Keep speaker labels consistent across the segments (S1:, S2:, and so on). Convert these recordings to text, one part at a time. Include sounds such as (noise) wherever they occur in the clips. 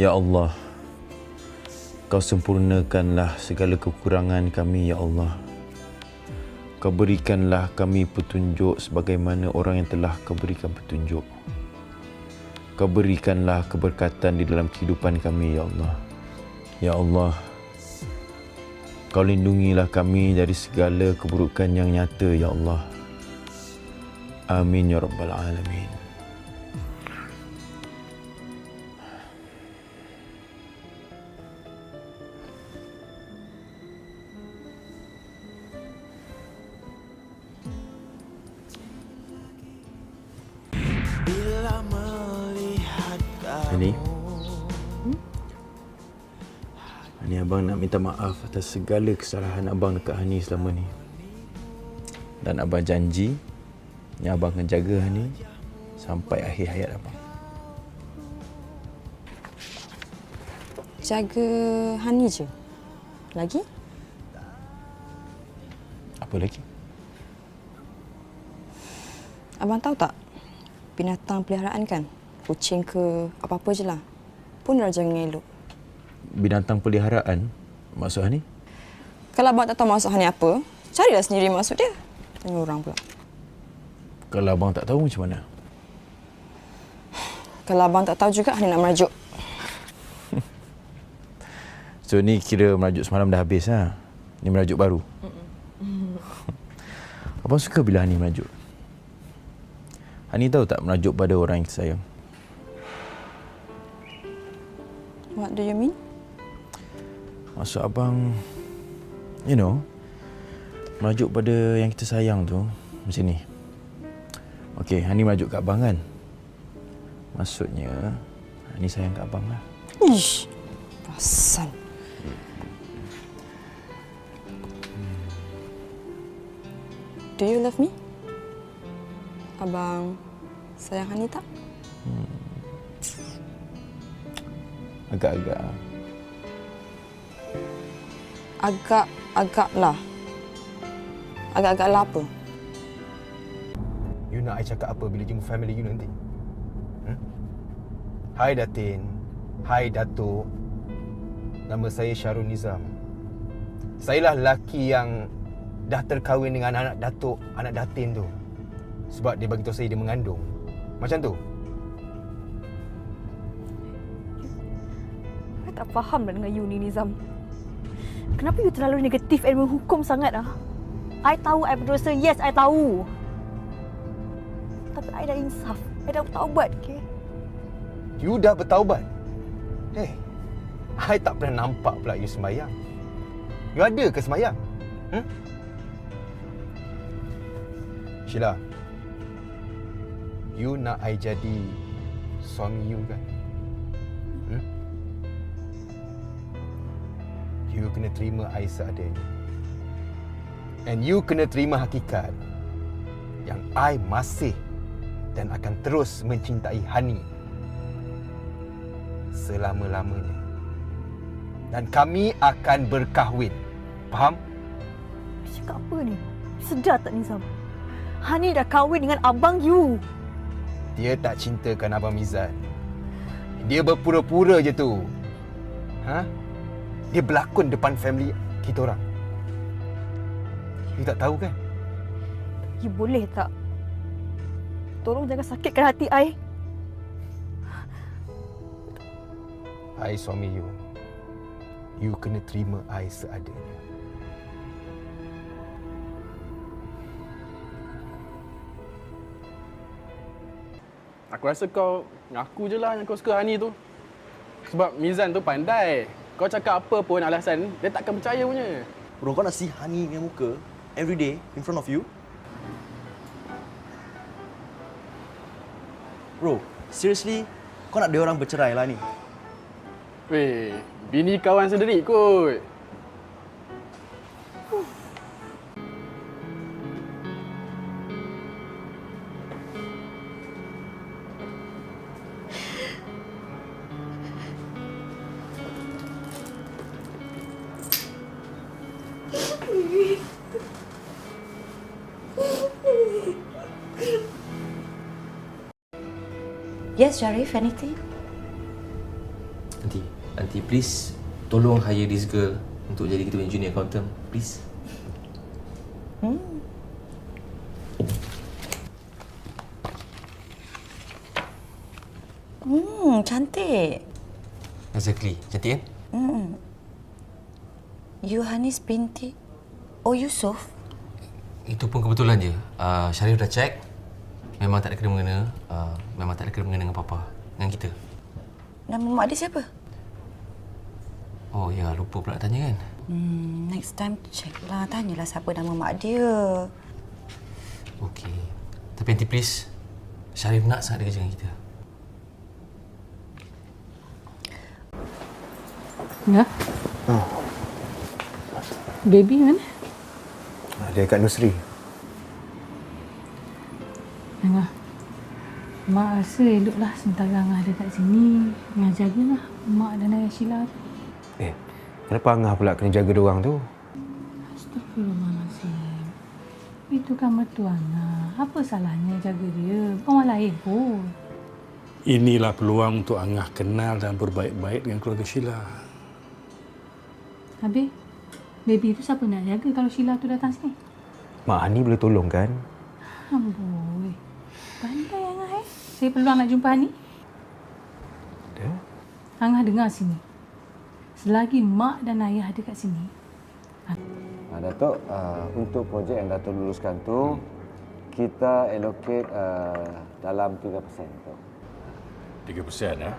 S1: Ya Allah, Kau sempurnakanlah segala kekurangan kami, Ya Allah. Kau berikanlah kami petunjuk sebagaimana orang yang telah Kau berikan petunjuk. Kau berikanlah keberkatan di dalam kehidupan kami, Ya Allah. Ya Allah, Kau lindungilah kami dari segala keburukan yang nyata, Ya Allah. Amin, Ya Rabbal Alamin. Ini Hani abang nak minta maaf atas segala kesalahan abang dekat Hani selama ni. Dan abang janji yang abang akan jaga Hani sampai akhir hayat abang.
S2: Jaga Hani je. Lagi?
S1: Apa lagi?
S2: Abang tahu tak? Binatang peliharaan kan? Kucing ke apa-apa je lah. Pun raja mengelok.
S1: Binatang peliharaan maksud Hani?
S2: Kalau abang tak tahu maksud Hani apa, carilah sendiri maksud dia. Tanya orang pula.
S1: Kalau abang tak tahu macam mana?
S2: Kalau abang tak tahu juga, Hani nak merajuk. (laughs)
S1: So ni kira merajuk semalam dah habis ha? Ni merajuk baru? abang suka bila Hani merajuk? Hani tahu tak merajuk pada orang yang sayang?
S2: What do you mean?
S1: Maksud abang You know Merajuk pada yang kita sayang tu Macam ni Okey, Hani merajuk kat abang kan Maksudnya Hani sayang kat abang lah
S2: Ish, perasan. Do you love me? Abang sayang Hani tak?
S1: Agak-agak
S2: Agak-agak lah. Agak-agak lah apa?
S3: You nak I cakap apa bila jumpa family you nanti? Hmm? Hai Datin. Hai Datuk. Nama saya Syarul Nizam. Sayalah lelaki yang dah terkahwin dengan anak Datuk, anak Datin tu. Sebab dia bagi tahu saya dia mengandung. Macam tu.
S4: I tak faham lah dengan you ni Nizam. Kenapa you terlalu negatif and menghukum sangat ah? I tahu I berdosa. Yes, I tahu. Tapi I dah insaf. I dah bertaubat, okay?
S3: You dah bertaubat. Eh, I tak pernah nampak pula you sembahyang. You ada ke sembahyang? Hmm? Sheila, you nak I jadi suami you kan? You kena terima I seadanya. And you kena terima hakikat yang I masih dan akan terus mencintai Hani selama-lamanya. Dan kami akan berkahwin. Faham?
S4: You cakap apa ni? Sedar tak Nizam? Hani dah kahwin dengan abang you.
S3: Dia tak cintakan Abang Mizan. Dia berpura-pura je tu. Ha? Dia berlakon depan family kita orang. You tak tahu kan?
S4: You boleh tak? Tolong jangan sakitkan hati I.
S3: I suami you. You kena terima I seadanya.
S5: Aku rasa kau ngaku je lah yang kau suka Hani tu. Sebab Mizan tu pandai. Kau cakap apa pun alasan, dia takkan percaya punya.
S6: Bro, kau nak see Hani punya muka every day in front of you? Bro, seriously, kau nak dia orang bercerai lah ni?
S5: Weh, bini kawan sendiri kot.
S7: Yes, Sharif, anything?
S6: Nanti, nanti please tolong hire this girl untuk jadi kita punya junior accountant. Please.
S2: Hmm, cantik.
S6: Exactly. Cantik kan?
S2: Yohanis binti Oh Yusuf.
S6: Itu pun kebetulan je. Uh, Syarif dah check. Memang tak ada kena-mengena. Uh, memang tak ada kena-mengena dengan papa. Dengan kita.
S2: Nama mak dia siapa?
S6: Oh ya, lupa pula tanya kan?
S2: Hmm, next time check lah. Tanyalah siapa nama mak dia.
S6: Okey. Tapi nanti please, Syarif nak sangat dia kerja dengan kita.
S7: Ya. Baby mana?
S3: Dia kat nursery.
S7: Angah. Mak rasa eloklah sementara Angah ada kat sini. Angah jagalah Mak dan Ayah Sheila tu.
S3: Eh, kenapa Angah pula kena jaga dia orang tu?
S7: Astagfirullahaladzim. Itu kan mertua Angah. Apa salahnya jaga dia? Bukan orang lain pun.
S8: Inilah peluang untuk Angah kenal dan berbaik-baik dengan keluarga Sheila.
S7: Habis, baby tu siapa nak jaga kalau Sheila tu datang sini?
S3: Mak Ani boleh tolong kan?
S7: Amboi. Pandai Angah eh. Saya peluang nak jumpa Hani.
S3: Dia?
S7: Angah dengar sini. Selagi mak dan ayah ada kat sini,
S9: Ha, Datuk, uh, untuk projek yang Datuk luluskan tu, kita allocate uh, dalam 3%. Datuk.
S8: 3 persen eh?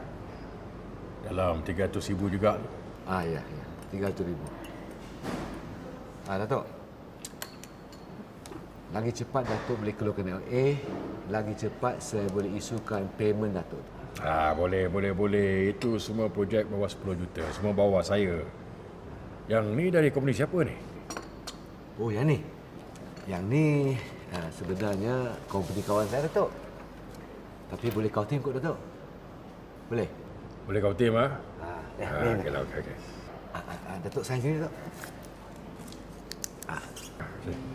S8: Dalam 300 ribu juga.
S9: Ah, ya, ya. 300 ribu. Ah, Datuk. Lagi cepat Datuk boleh keluarkan LA, lagi cepat saya boleh isukan payment Datuk.
S8: Ah, boleh, boleh, boleh. Itu semua projek bawah 10 juta. Semua bawah saya. Yang ni dari company siapa ni?
S9: Oh, yang ni? Yang ni uh, sebenarnya company kawan saya Datuk. Tapi boleh kau tim kot Datuk. Boleh?
S8: Boleh kau tim ah?
S9: Ah, eh,
S8: Ah, okey lah, okey, okey.
S9: Ah, ah, ah, Datuk sign sini Datuk.
S8: Sini.